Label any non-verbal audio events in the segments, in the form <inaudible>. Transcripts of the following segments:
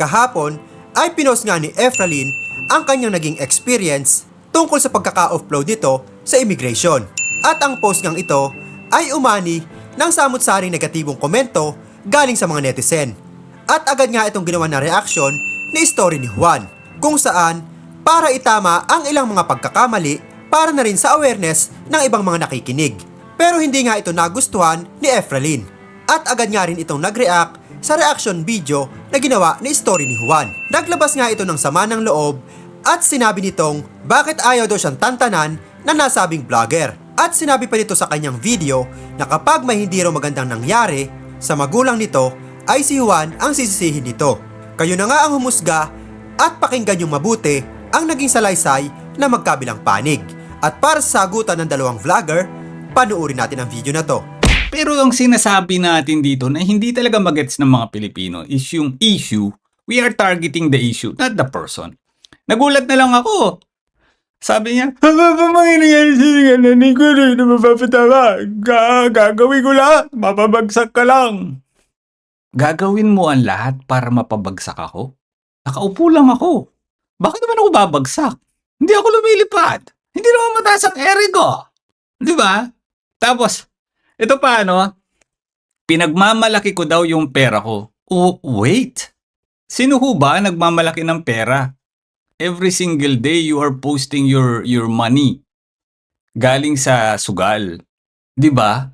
Kahapon ay pinost nga ni Efraline ang kanyang naging experience tungkol sa pagkaka-offload nito sa immigration. At ang post ngang ito ay umani ng samot-saring negatibong komento galing sa mga netizen. At agad nga itong ginawa na reaction ni story ni Juan kung saan para itama ang ilang mga pagkakamali para na rin sa awareness ng ibang mga nakikinig. Pero hindi nga ito nagustuhan ni Efraline. At agad nga rin itong nag-react sa reaction video na ginawa ni story ni Juan. Naglabas nga ito ng sama ng loob at sinabi nitong bakit ayaw daw siyang tantanan na nasabing vlogger. At sinabi pa nito sa kanyang video na kapag may hindi raw magandang nangyari sa magulang nito ay si Juan ang sisisihin nito. Kayo na nga ang humusga at pakinggan yung mabuti ang naging salaysay na magkabilang panig. At para sa sagutan ng dalawang vlogger, panuorin natin ang video na to. Pero ang sinasabi natin dito na hindi talaga magets ng mga Pilipino is yung issue. We are targeting the issue, not the person. Nagulat na lang ako. Sabi niya, ano ba mga nangyari sa kananin ko rin na mapapatawa? Ga gagawin ko lahat, mapabagsak ka lang. Gagawin mo ang lahat para mapabagsak ako? Nakaupo lang ako. Bakit naman ako babagsak? Hindi ako lumilipad. Hindi naman mataas ang ere ko. Di ba? Tapos, ito pa ano, pinagmamalaki ko daw yung pera ko. Oh, wait. Sino ho ba nagmamalaki ng pera? Every single day you are posting your your money galing sa sugal. 'Di ba?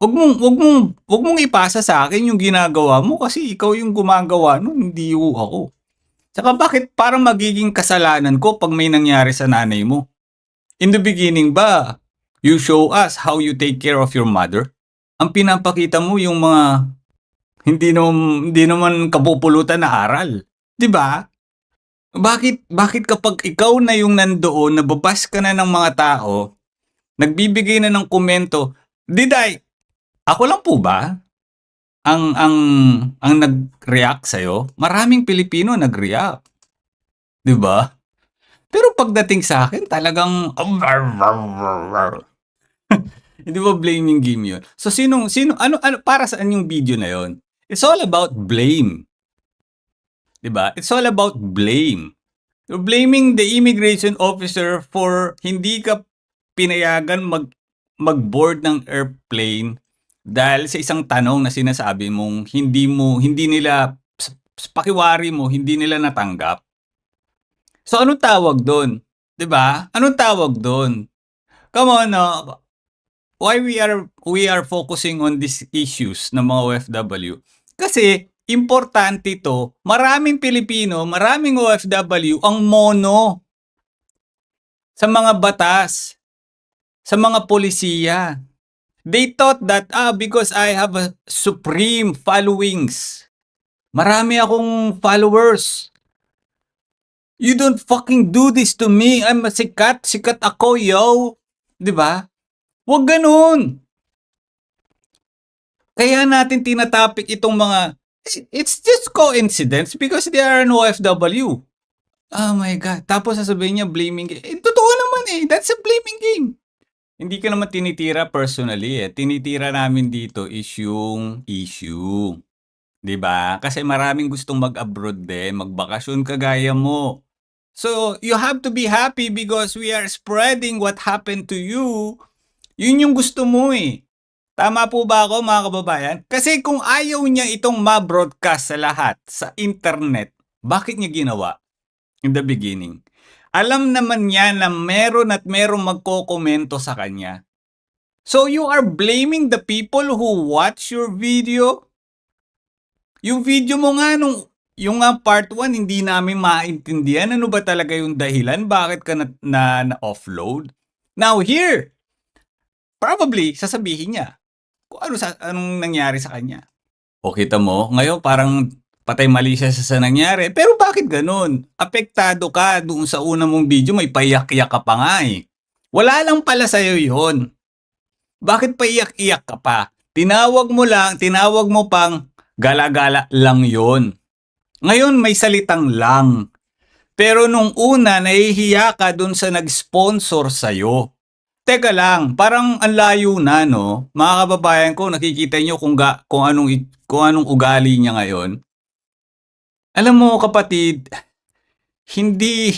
Wag mong wag mong wag mong ipasa sa akin yung ginagawa mo kasi ikaw yung gumagawa nun, hindi ho ako. Saka bakit parang magiging kasalanan ko pag may nangyari sa nanay mo? In the beginning ba, you show us how you take care of your mother? Ang pinapakita mo yung mga hindi naman, hindi naman kapupulutan na aral. 'Di ba? Bakit bakit kapag ikaw na yung nandoon, nababas ka na ng mga tao, nagbibigay na ng komento, did I ako lang po ba ang ang ang nag-react sa Maraming Pilipino nag-react. 'Di ba? Pero pagdating sa akin, talagang hindi ba blaming game yun? So sino sino ano ano para saan yung video na yon? It's all about blame. ba? It's all about blame. You're blaming the immigration officer for hindi ka pinayagan mag mag-board ng airplane dahil sa isang tanong na sinasabi mong hindi mo hindi nila pakiwari mo hindi nila natanggap. So anong tawag doon? 'Di ba? Anong tawag doon? Come on, no? Why we are we are focusing on these issues ng mga OFW? Kasi importante ito, maraming Pilipino, maraming OFW ang mono sa mga batas, sa mga polisiya. They thought that ah because I have a supreme followings. Marami akong followers. You don't fucking do this to me. I'm a sikat, sikat ako, yo. 'Di ba? Huwag ganun. Kaya natin tinatapik itong mga it's just coincidence because they are an OFW. Oh my God. Tapos sasabihin niya blaming game. Eh, totoo naman eh. That's a blaming game. Hindi ka naman tinitira personally eh. Tinitira namin dito is yung issue. 'Di ba? Kasi maraming gustong mag-abroad din, magbakasyon kagaya mo. So, you have to be happy because we are spreading what happened to you. Yun yung gusto mo eh. Tama po ba ako mga kababayan? Kasi kung ayaw niya itong ma-broadcast sa lahat sa internet, bakit niya ginawa in the beginning? Alam naman niya na meron at meron magkokomento sa kanya. So you are blaming the people who watch your video? Yung video mo nga nung yung nga part 1 hindi namin maintindihan ano ba talaga yung dahilan bakit ka na, na, na offload. Now here, probably sasabihin niya kung ano sa anong nangyari sa kanya. O kita mo, ngayon parang patay mali siya sa, nangyari. Pero bakit ganun? Apektado ka doon sa una mong video, may payak-iyak ka pa nga eh. Wala lang pala sa'yo yon. Bakit paiyak-iyak ka pa? Tinawag mo lang, tinawag mo pang gala-gala lang yon. Ngayon may salitang lang. Pero nung una, nahihiya ka dun sa nag-sponsor sa'yo. Teka lang, parang ang layo na, no? Mga kababayan ko, nakikita nyo kung, ga, kung, anong, kung anong ugali niya ngayon. Alam mo kapatid, hindi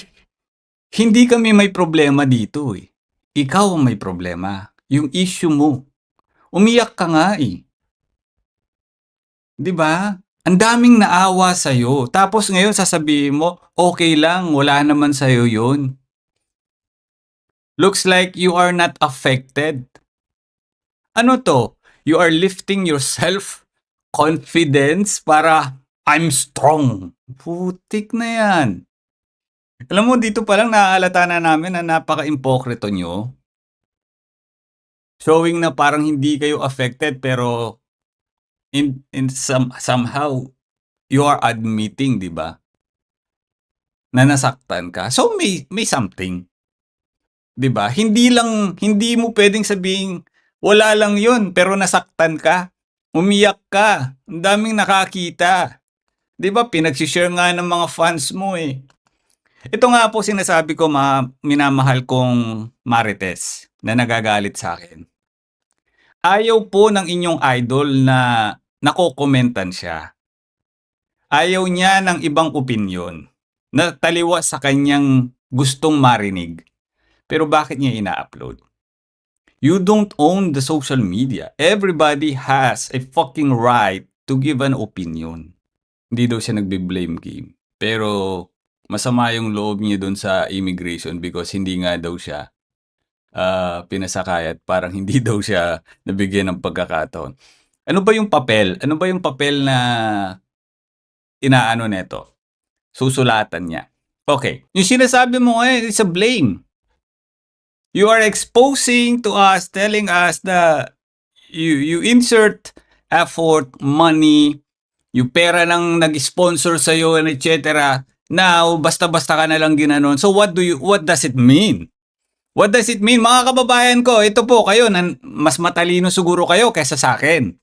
hindi kami may problema dito eh. Ikaw ang may problema. Yung issue mo. Umiyak ka nga eh. 'Di ba? Ang daming naawa sa'yo. Tapos ngayon sasabihin mo, okay lang, wala naman sa'yo yun. Looks like you are not affected. Ano to? You are lifting your self-confidence para I'm strong. Putik na yan. Alam mo, dito pa lang naaalata na namin na napaka-impokrito nyo. Showing na parang hindi kayo affected pero in, in some, somehow you are admitting, di ba? Na nasaktan ka. So may, may something. 'Di ba? Hindi lang hindi mo pwedeng sabihin wala lang 'yun pero nasaktan ka. Umiyak ka. Ang daming nakakita. 'Di ba? Pinagsi-share nga ng mga fans mo eh. Ito nga po sinasabi ko ma minamahal kong Marites na nagagalit sa akin. Ayaw po ng inyong idol na nakokomentan siya. Ayaw niya ng ibang opinyon na taliwas sa kanyang gustong marinig. Pero bakit niya ina-upload? You don't own the social media. Everybody has a fucking right to give an opinion. Hindi daw siya nagbe-blame game. Pero masama yung loob niya doon sa immigration because hindi nga daw siya ah, pinasakay at parang <laughs> hindi daw siya nabigyan ng pagkakataon. Ano ba yung papel? Ano ba yung papel na inaano neto? Susulatan niya. Okay. Yung sinasabi mo ngayon, it's a blame. You are exposing to us, telling us that you you insert effort, money, yung pera ng nag-sponsor sa iyo and etc. Now, basta-basta ka na lang ginanon. So what do you what does it mean? What does it mean? Mga kababayan ko, ito po kayo, nan, mas matalino siguro kayo kaysa sa akin.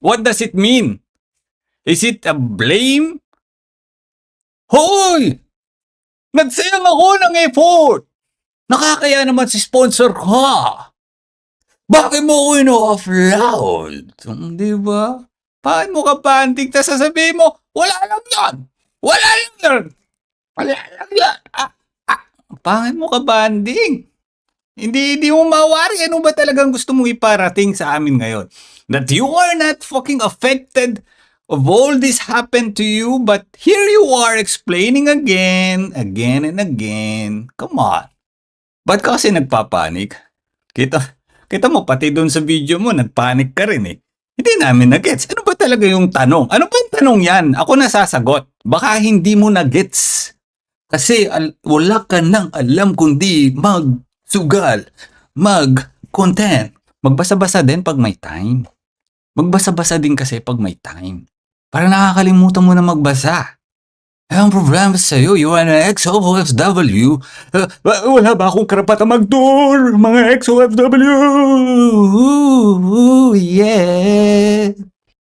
What does it mean? Is it a blame? Hoy! Nagsayang ako ng effort! Nakakaya naman si sponsor ka. Bakit mo ko ino-offload? Hmm, Di ba? Bakit mo ka pantig ta sasabihin mo, wala lang yan. Wala lang yan. Wala lang yan. Ah, ah. Bakit mo ka banding? Hindi, hindi mo mawari. Ano ba talagang gusto mong iparating sa amin ngayon? That you are not fucking affected of all this happened to you, but here you are explaining again, again and again. Come on. Ba't ka kasi nagpapanik? Kita, kita mo, pati doon sa video mo, nagpanik ka rin eh. Hindi namin na-gets. Ano ba talaga yung tanong? Ano ba yung tanong yan? Ako nasasagot. Baka hindi mo na-gets. Kasi al- wala ka nang alam kundi magsugal, mag-content. Magbasa-basa din pag may time. Magbasa-basa din kasi pag may time. Para nakakalimutan mo na magbasa. Ang problema sa'yo, you are an ex-OFW. Uh, wala ba akong karapatan mag-tour, mga ex-OFW? Yeah.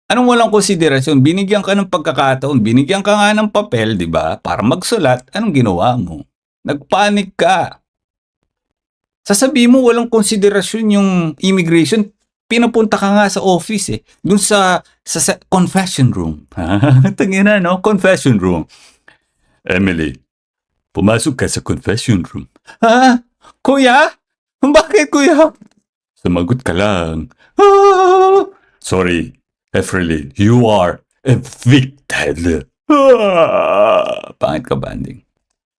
Anong walang konsiderasyon? Binigyan ka ng pagkakataon, binigyan ka nga ng papel, di ba? Para magsulat, anong ginawa mo? Nagpanik ka. Sasabihin mo walang konsiderasyon yung immigration, pinapunta ka nga sa office eh. Dun sa, sa, sa confession room. <laughs> Tangina, no? Confession room. Emily, pumasok ka sa confession room. Ha? Kuya? Bakit, kuya? Sumagot ka lang. Ah! Sorry, Efrelin, you are evicted. Ah! Pangit ka, banding.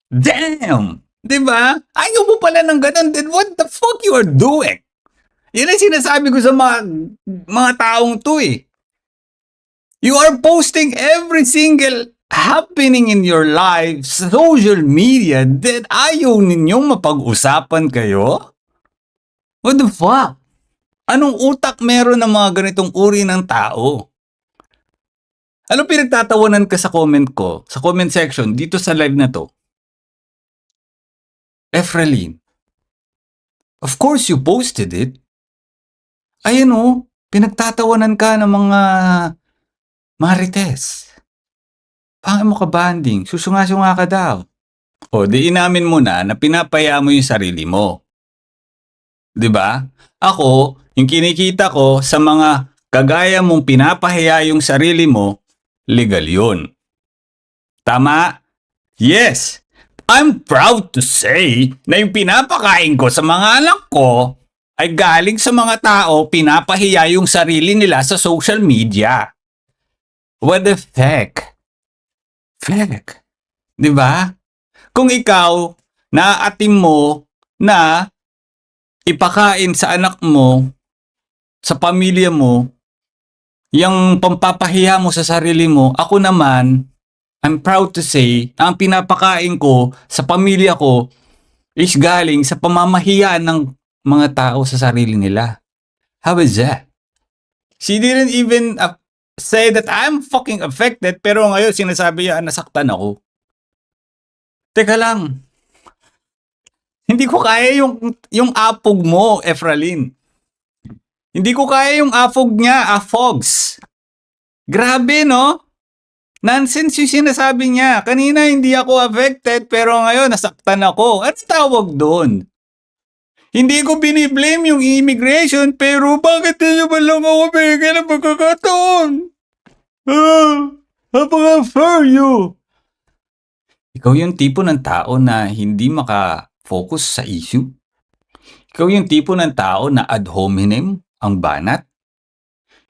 Damn! Di ba? Ayaw mo pala ng ganun. Then what the fuck you are doing? Yan ang sinasabi ko sa mga, mga taong to eh. You are posting every single happening in your life social media that ayaw ninyong mapag-usapan kayo? What the fuck? Anong utak meron ng mga ganitong uri ng tao? Ano pinagtatawanan ka sa comment ko, sa comment section, dito sa live na to? Efraline, of course you posted it. Ayan o, pinagtatawanan ka ng mga marites. Pangit mo ka banding, susunga-sunga ka daw. O, di inamin mo na na pinapaya mo yung sarili mo. 'Di ba? Ako, yung kinikita ko sa mga kagaya mong pinapahiya yung sarili mo, legal yun. Tama? Yes. I'm proud to say na yung pinapakain ko sa mga anak ko ay galing sa mga tao pinapahiya yung sarili nila sa social media. What the heck? Heck. Di ba? Kung ikaw, naaatim mo na ipakain sa anak mo, sa pamilya mo, yung pampapahiya mo sa sarili mo, ako naman, I'm proud to say, ang pinapakain ko sa pamilya ko is galing sa pamamahiya ng mga tao sa sarili nila. How is that? She didn't even uh, say that I'm fucking affected, pero ngayon sinasabi niya nasaktan ako. Teka lang. Hindi ko kaya yung, yung apog mo, Efraline. Hindi ko kaya yung afog niya, afogs. Grabe, no? Nonsense yung sinasabi niya. Kanina hindi ako affected, pero ngayon nasaktan ako. Ano tawag doon? Hindi ko biniblame yung immigration, pero bakit hindi ba lang ako bigyan ng pagkakataon? Ah, napaka-fair you. Ikaw yung tipo ng tao na hindi maka-focus sa issue. Ikaw yung tipo ng tao na ad hominem ang banat.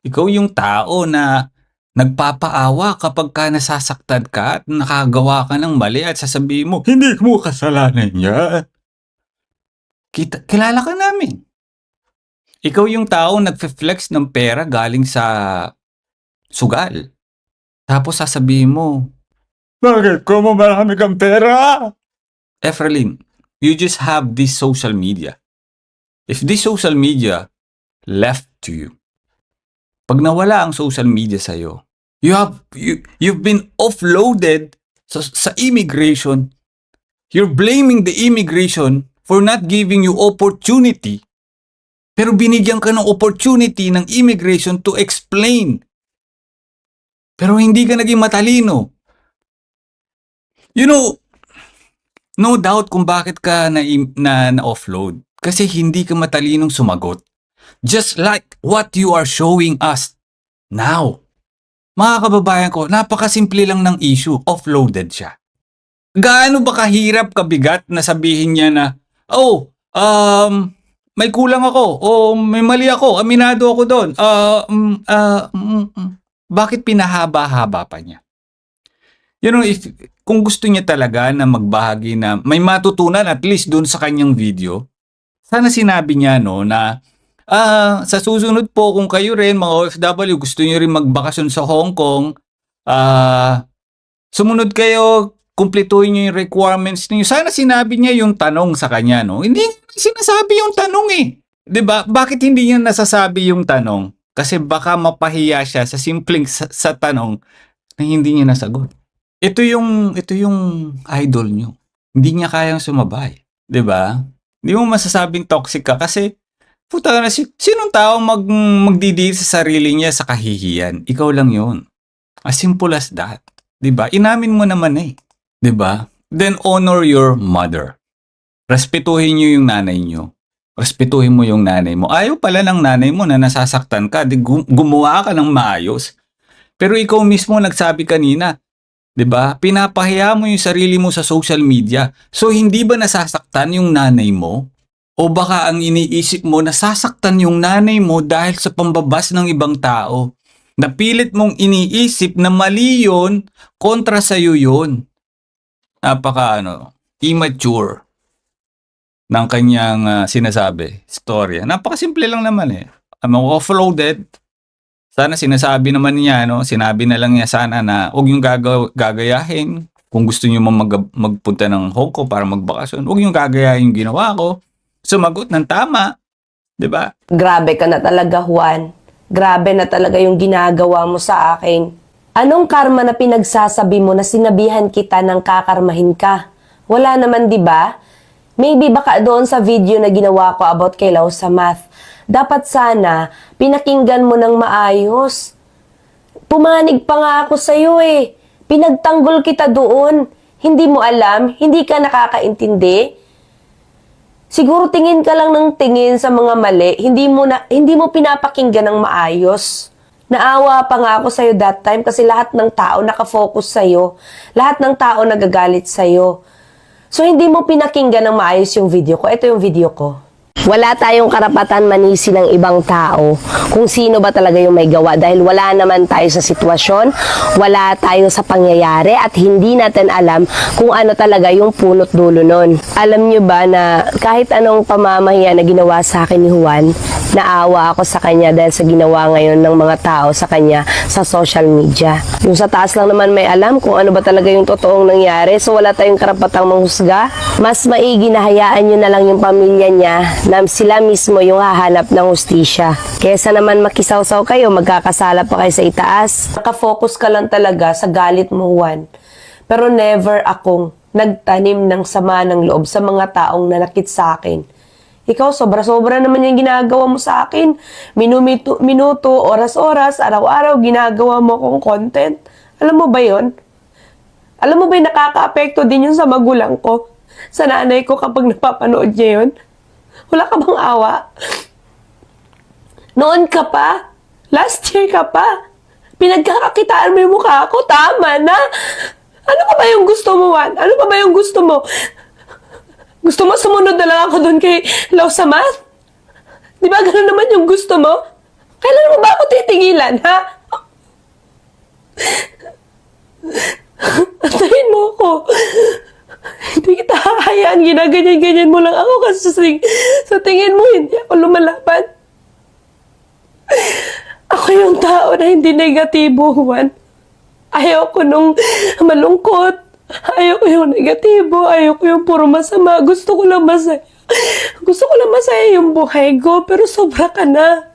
Ikaw yung tao na nagpapaawa kapag ka nasasaktan ka at nakagawa ka ng mali at sasabihin mo, hindi mo kasalanan yan. Kita, kilala ka namin. Ikaw yung tao nagfe-flex ng pera galing sa sugal. Tapos sasabihin mo, bakit ko mo marami kang pera? Efralim, you just have this social media. If this social media left to you, pag nawala ang social media sa'yo, you have, you, you've been offloaded sa, sa immigration. You're blaming the immigration for not giving you opportunity. Pero binigyan ka ng opportunity ng immigration to explain. Pero hindi ka naging matalino. You know, no doubt kung bakit ka na, na, na offload. Kasi hindi ka matalinong sumagot. Just like what you are showing us now. Mga kababayan ko, napakasimple lang ng issue. Offloaded siya. Gaano ba kahirap, kabigat na sabihin niya na, oh, um, may kulang ako, o may mali ako, aminado ako doon. Uh, mm, uh, mm. Bakit pinahaba-haba pa niya? You know, if, kung gusto niya talaga na magbahagi na may matutunan at least doon sa kanyang video, sana sinabi niya no na ah, sa susunod po kung kayo rin mga OFW gusto niyo rin magbakasyon sa Hong Kong, ah sumunod kayo, kumpletuhin niyo yung requirements niyo. Sana sinabi niya yung tanong sa kanya no. Hindi sinasabi yung tanong eh. 'Di ba? Bakit hindi niya nasasabi yung tanong? Kasi baka mapahiya siya sa simpleng sa, sa tanong na hindi niya nasagot. Ito yung ito yung idol niyo. Hindi niya kayang sumabay, 'di ba? Hindi mo masasabing toxic ka kasi puta na si sinong tao mag magdidil sa sarili niya sa kahihiyan? Ikaw lang 'yon. As simple as that, 'di ba? Inamin mo naman eh, 'di ba? Then honor your mother. Respetuhin niyo yung nanay niyo. Respetuhin mo yung nanay mo. Ayaw pala ng nanay mo na nasasaktan ka, di gum- gumawa ka ng maayos. Pero ikaw mismo nagsabi kanina, 'di ba? Pinapahiya mo yung sarili mo sa social media. So hindi ba nasasaktan yung nanay mo? O baka ang iniisip mo nasasaktan yung nanay mo dahil sa pambabas ng ibang tao. Napilit mong iniisip na mali yun, kontra sa iyo yun. Napaka ano, immature ng kanyang ah, sinasabi, storya. Napakasimple lang naman eh. I'm offloaded, sana sinasabi naman niya, no? Sinabi na lang niya sana na huwag yung gagaw- gagayahin. Kung gusto niyo mag- magpunta ng Hong Kong para magbakasyon, huwag yung gagayahin yung ginawa ko. Sumagot ng tama. 'Di ba? Grabe ka na talaga, Juan. Grabe na talaga yung ginagawa mo sa akin. Anong karma na pinagsasabi mo na sinabihan kita ng kakarmahin ka? Wala naman, di ba? Maybe baka doon sa video na ginawa ko about kay Lau sa math. Dapat sana, pinakinggan mo ng maayos. Pumanig pa nga ako sa'yo eh. Pinagtanggol kita doon. Hindi mo alam, hindi ka nakakaintindi. Siguro tingin ka lang ng tingin sa mga mali, hindi mo na hindi mo pinapakinggan ng maayos. Naawa pa nga ako sa'yo that time kasi lahat ng tao nakafocus sa'yo. Lahat ng tao nagagalit sa'yo. So, hindi mo pinakinggan ng maayos yung video ko. Ito yung video ko. Wala tayong karapatan manisi ng ibang tao kung sino ba talaga yung may gawa dahil wala naman tayo sa sitwasyon, wala tayo sa pangyayari at hindi natin alam kung ano talaga yung punot dulo nun. Alam nyo ba na kahit anong pamamahiya na ginawa sa akin ni Juan, naawa ako sa kanya dahil sa ginawa ngayon ng mga tao sa kanya sa social media. Yung sa taas lang naman may alam kung ano ba talaga yung totoong nangyari so wala tayong karapatang manghusga. Mas maigi na hayaan nyo na lang yung pamilya niya na sila mismo yung hahanap ng hustisya. Kesa naman makisawsaw kayo, magkakasala pa kayo sa itaas. Nakafocus ka lang talaga sa galit mo, Juan. Pero never akong nagtanim ng sama ng loob sa mga taong nanakit sa akin. Ikaw, sobra-sobra naman yung ginagawa mo sa akin. Minuto, minuto oras-oras, araw-araw, ginagawa mo akong content. Alam mo ba yon? Alam mo ba yung nakaka-apekto din yun sa magulang ko? Sa nanay ko kapag napapanood niya yun? Wala ka bang awa? Noon ka pa? Last year ka pa? Pinagkakakitaan mo yung mukha ko? Tama na! Ano pa ba yung gusto mo, Juan? Ano pa ba yung gusto mo? Gusto mo sumunod na lang ako doon kay Lau Samat? Di ba ganun naman yung gusto mo? Kailan mo ba ako titigilan, ha? Antayin mo ako. Hindi kita hahayaan. Ginaganyan-ganyan mo lang ako kasi sa, sa tingin mo hindi ako lumalaban. Ako yung tao na hindi negatibo, Juan. Ayaw ko nung malungkot. Ayaw ko yung negatibo. Ayaw ko yung puro masama. Gusto ko lang masaya. Gusto ko lang masaya yung buhay ko. Pero sobra ka na.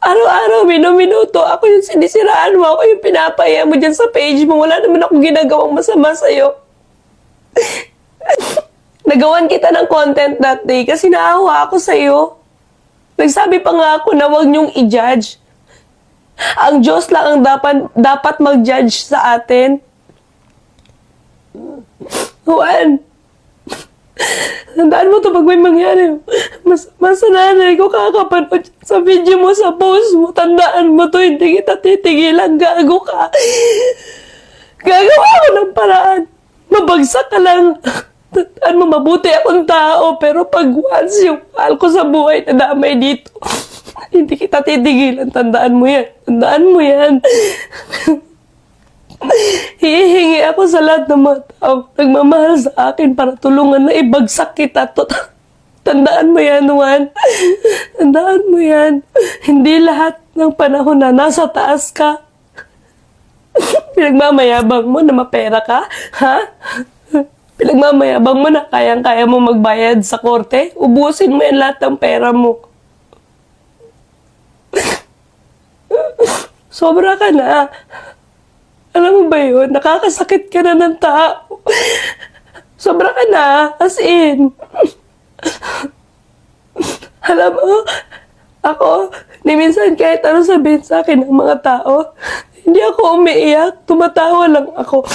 Araw-araw, minuminuto, ako yung sinisiraan mo. Ako yung pinapaya mo dyan sa page mo. Wala naman akong ginagawang masama sa'yo. <laughs> Nagawan kita ng content that day kasi naawa ako sa'yo. Nagsabi pa nga ako na huwag niyong i-judge. Ang Diyos lang ang dapat, dapat mag-judge sa atin. Juan, tandaan mo to pag may mangyari. Mas, mas nanay ko kakapanood sa video mo, sa post mo. Tandaan mo to, hindi kita titigilan. Gago ka. Gagawa ko ng paraan. Mabagsak ka lang. Tandaan mo, mabuti akong tao. Pero pag once yung mahal ko sa buhay na damay dito, hindi kita titigilan. Tandaan mo yan. Tandaan mo yan. Hihingi ako sa lahat ng mga tao nagmamahal sa akin para tulungan na ibagsak kita. Tandaan mo yan, Juan. Tandaan mo yan. Hindi lahat ng panahon na nasa taas ka. <laughs> Pinagmamayabang mo na mapera ka? Ha? Pinagmamayabang mo na kayang-kaya mo magbayad sa korte? Ubusin mo yan lahat ng pera mo. <laughs> Sobra ka na. Alam mo ba yun? Nakakasakit ka na ng tao. <laughs> Sobra ka na. As in. Alam mo, ako, ni minsan kahit ano sabihin sa akin ng mga tao, hindi ako umiiyak, tumatawa lang ako.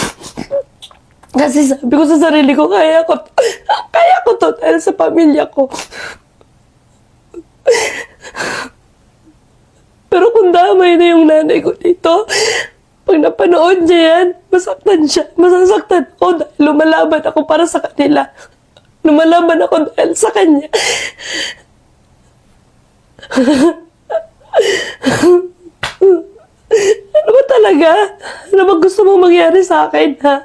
Kasi sabi ko sa sarili ko, kaya ko, <laughs> kaya ko to dahil sa pamilya ko. <laughs> Pero kung damay na yung nanay ko dito, pag napanood niya yan, masaktan siya. Masasaktan ako dahil lumalaban ako para sa kanila. Lumalaban ako dahil sa kanya. <laughs> ano ba talaga? Ano ba gusto mong mangyari sa akin, ha?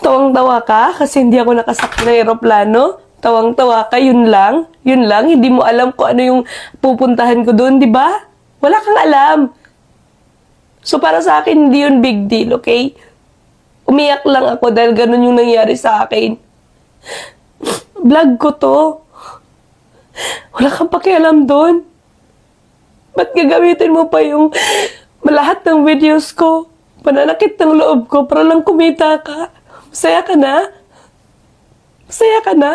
Tawang-tawa ka kasi hindi ako nakasakay ng aeroplano? Tawang-tawa ka, yun lang? Yun lang? Hindi mo alam kung ano yung pupuntahan ko doon, di ba? Wala kang alam. So para sa akin, hindi yun big deal, okay? Umiyak lang ako dahil ganun yung nangyari sa akin. Vlog ko to. Wala kang pakialam doon. Ba't gagamitin mo pa yung lahat ng videos ko? Pananakit ng loob ko para lang kumita ka. Masaya ka na? Masaya ka na?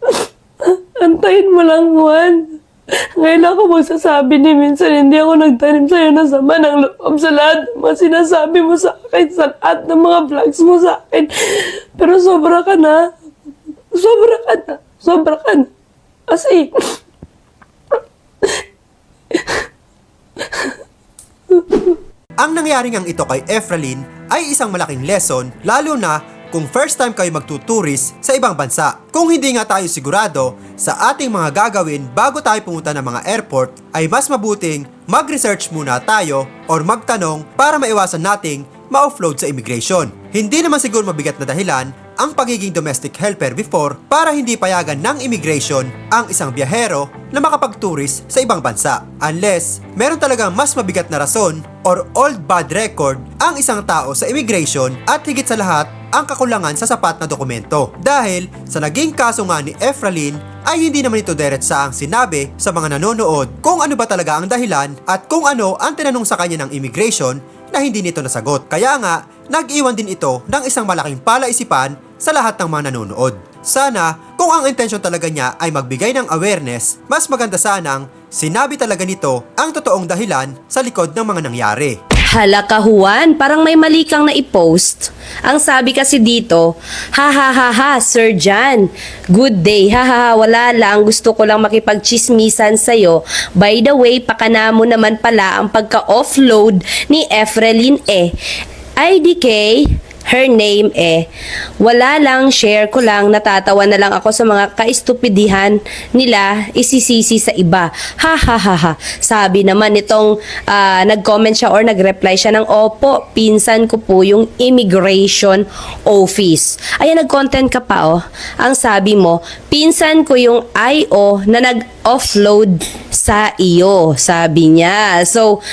<laughs> Antayin mo lang, Juan. Ngayon ako magsasabi ni minsan hindi ako nagtanim sa'yo ng sama ng loob sa lahat ng mga sinasabi mo sa akin, sa lahat ng mga vlogs mo sa akin. Pero sobra ka na. Sobra ka na. Sobra ka na. Kasi, Ang nangyari ngang ito kay Efraline ay isang malaking lesson lalo na kung first time kayo magtuturis sa ibang bansa. Kung hindi nga tayo sigurado sa ating mga gagawin bago tayo pumunta ng mga airport, ay mas mabuting mag-research muna tayo or magtanong para maiwasan nating ma-offload sa immigration. Hindi naman siguro mabigat na dahilan ang pagiging domestic helper before para hindi payagan ng immigration ang isang biyahero na makapag-tourist sa ibang bansa. Unless, meron talagang mas mabigat na rason or old bad record ang isang tao sa immigration at higit sa lahat ang kakulangan sa sapat na dokumento. Dahil sa naging kaso nga ni Efraline ay hindi naman ito diretsa ang sinabi sa mga nanonood kung ano ba talaga ang dahilan at kung ano ang tinanong sa kanya ng immigration na hindi nito nasagot. Kaya nga, nag-iwan din ito ng isang malaking palaisipan sa lahat ng mga nanonood. Sana, kung ang intensyon talaga niya ay magbigay ng awareness, mas maganda sanang sinabi talaga nito ang totoong dahilan sa likod ng mga nangyari. Hala ka Juan, parang may mali kang na i-post. Ang sabi kasi dito, ha ha ha ha, Sir Jan, good day, ha ha ha, wala lang, gusto ko lang makipagchismisan sa'yo. By the way, pakana mo naman pala ang pagka-offload ni Efrelin eh. IDK, her name eh. Wala lang, share ko lang, natatawa na lang ako sa mga kaistupidihan nila, isisisi sa iba. Ha ha ha ha. Sabi naman itong ah, nag-comment siya or nag-reply siya ng opo, pinsan ko po yung immigration office. Ayan, nag-content ka pa oh. Ang sabi mo, pinsan ko yung IO na nag-offload sa iyo, sabi niya. So,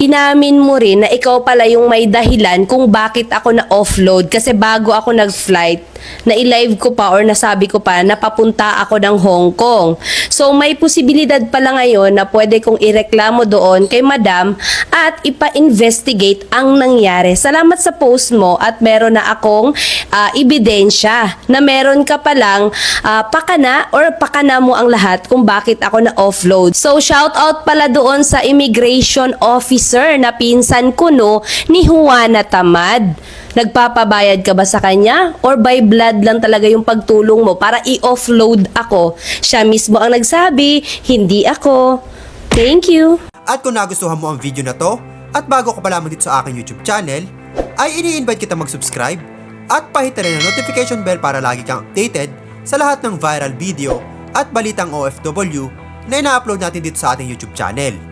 inamin mo rin na ikaw pala yung may dahilan kung bakit ako na-offload kasi bago ako nag-flight, na i-live ko pa or nasabi ko pa na papunta ako ng Hong Kong. So may posibilidad pala ngayon na pwede kong ireklamo doon kay madam at ipa-investigate ang nangyari. Salamat sa post mo at meron na akong ah, ebidensya na meron ka palang ah, pakana or pakana mo ang lahat kung bakit ako na-offload. So shout out pala doon sa immigration officer na pinsan ko no ni Juana Tamad. Nagpapabayad ka ba sa kanya? Or by blood lang talaga yung pagtulong mo para i-offload ako? Siya mismo ang nagsabi, hindi ako. Thank you. At kung nagustuhan mo ang video na to, at bago ka pa lamang dito sa aking YouTube channel, ay ini-invite kita mag-subscribe at pahita rin ang notification bell para lagi kang updated sa lahat ng viral video at balitang OFW na ina-upload natin dito sa ating YouTube channel.